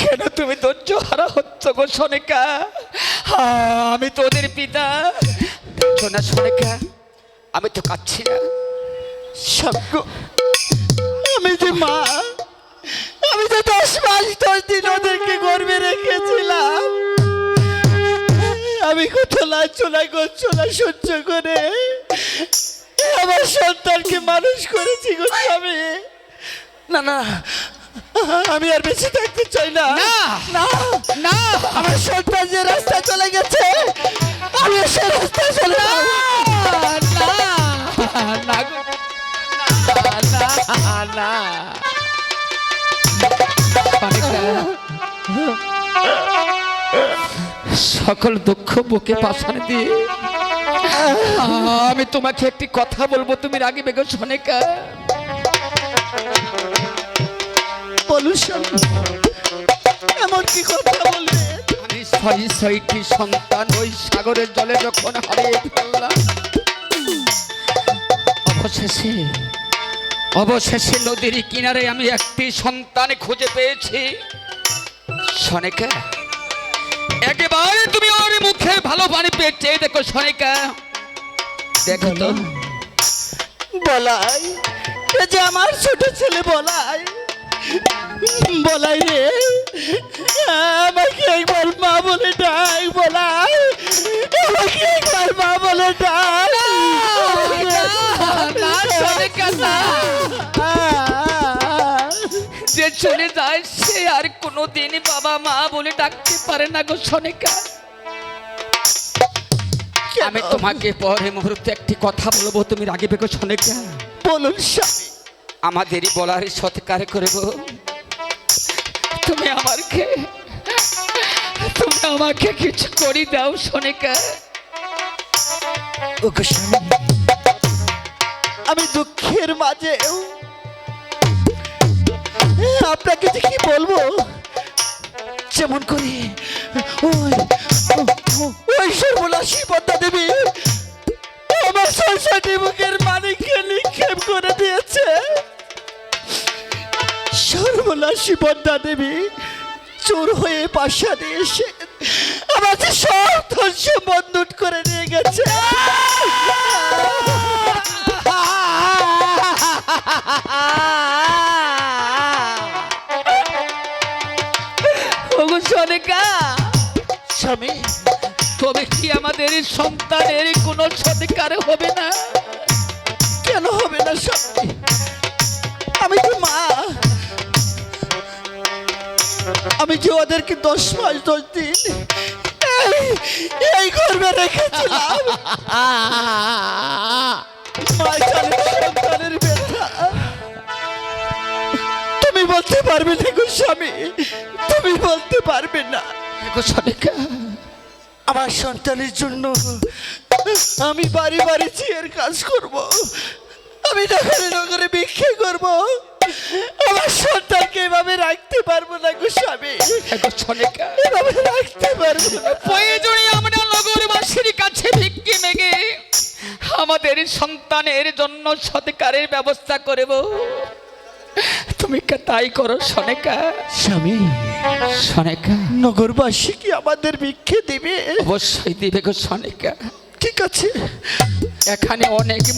কেন তুমি ধৈর্য হারা হচ্ছ গো সনিকা? আমি তোদের পিতা। শোনা সনিকা, আমি তো কাচ্ছি না। স্বামী আমি যে মা, আমি যে দশ মাস, দশ দিন ওদেরকে গর্বে রেখেছিলাম। আমি কত লাঞ্ছনা গচ্ছনা সহ্য করে আমার সন্তানকে মানুষ করেছি গো স্বামী। না না আমি আর বেশি থাকতে চাই না। না। না! আমার সন্তান যে রাস্তা চলে গেছে আমি সে রাস্তায় চলে না! না! না না, না, না। সকল দুঃখ বুকে পাশানে দিয়ে। আমি তোমাকে একটি কথা বলব তুমি রাগি বেগো সনিকা বলুন স্বামী এমন কি কথা আমি ছয় ছয়টি সন্তান ওই সাগরের জলে যখন হারিয়ে ফেললাম অবশেষে অবশেষে নদীর কিনারে আমি একটি সন্তান খুঁজে পেয়েছি। সনিকা একেবারে তুমি ওর মুখে ভালো পানি পেয়েছে দেখো সনিকা। দেখো তো। বলাই যে আমার ছোট ছেলে বলাই বলাই রে। আমাকে একবার মা বলে ডাক বলাই। আমাকে একবার মা বলে ডাক। যে চলে যায় সে আর কোনোদিন বাবা মা বলে ডাকতে পারে না গো সনিকা আমি তোমাকে পরে মুহূর্তে একটি কথা বলব তুমি রাগে বেগো সনিকা বলুন স্বামী। আমাদেরই বলার সৎকার করব। তুমি আমাকে তুমি আমাকে কিছু করি দাও সনিকা। আমি দুঃখের মাঝেও আপনাকে যে কি বলব? যেমন করে দেবী আমার সংসারটি বুকের মানিককে নিক্ষেপ করে দিয়েছে। সর্বনাশী পদ্মা দেবী চোর হয়ে পাশা দিয়ে এসে আমার সব ধন লুট করে নিয়ে গেছে। স্বামী তবে কি আমাদের সন্তানের কোনো সৎকার হবে না? কেন হবে না স্বামী যে ওদেরকে দশ মাস দশ দিন এই- গর্বে রেখেছিলাম। সন্তানের ব্যথা। তুমি বলতে পারবে না গো স্বামী তুমি বলতে পারবে না। ওগো সনিকা আমার সন্তানের জন্য আমি বাড়ি বাড়ি চিয়ের কাজ করব। আমি নগরে নগরে ভিক্ষে করব। রাখতে পারব না গো স্বামী। এভাবে রাখতে পারব না। প্রয়োজনে আমরা নগরবাসীর কাছে ভিক্ষি মেগে আমাদের সন্তানের জন্য সৎকারের ব্যবস্থা করব। তুমি তাই করো সনেকা স্বামী সনেকা নগরবাসী কি আমাদের ভিক্ষে দিবে? অবশ্যই দিবে গো সনেকা ঠিক আছে। এখানে অনেক